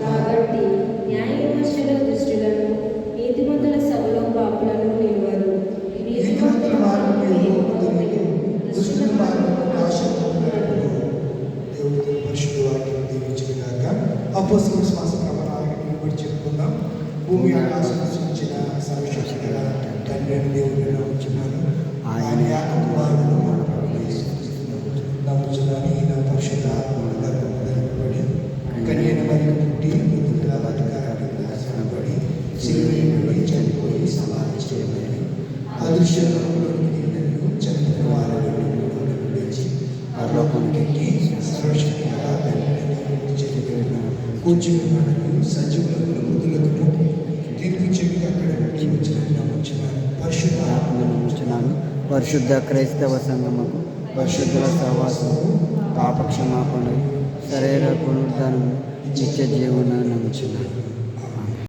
కాబట్టి న్యాయవిమర్శలో దుష్టులను నీతిమంతుల సభలో పాపులను నిలువరు. నీతిమంతుల శ్వాస ప్రమాణాలను నిలబడి చెప్పుకుందాం భూమి ఆకాశం సృష్టించిన సర్వశక్తి గల తండ్రి అయిన దేవుడిని నమ్ముచున్నాను ఆయన కుమారుడు కన్యన పుట్టి మృతుల బతకాలని ఆశ్రమపడి శిలువైనబడి చనిపోయి సమాధి చేయబడి అదృశ్యంలోకి దిగినట్లు చనిపోయిన వారిని మూడవకు లేచి పరలోకానికి సర్వశక్తి గల తండ్రి కూర్చుని మనకు సజీవులకు మృతులకు తీర్పు చెప్పి అక్కడ పెట్టి వచ్చిన నమ్ముచున్నాను. పరిశుద్ధ ఆత్మ పరిశుద్ధ క్రైస్తవ సంగమకు పరిశుద్ధుల సహవాసము పాపక్షమాపణ శరీర పునరుద్ధానము जीवन नमचना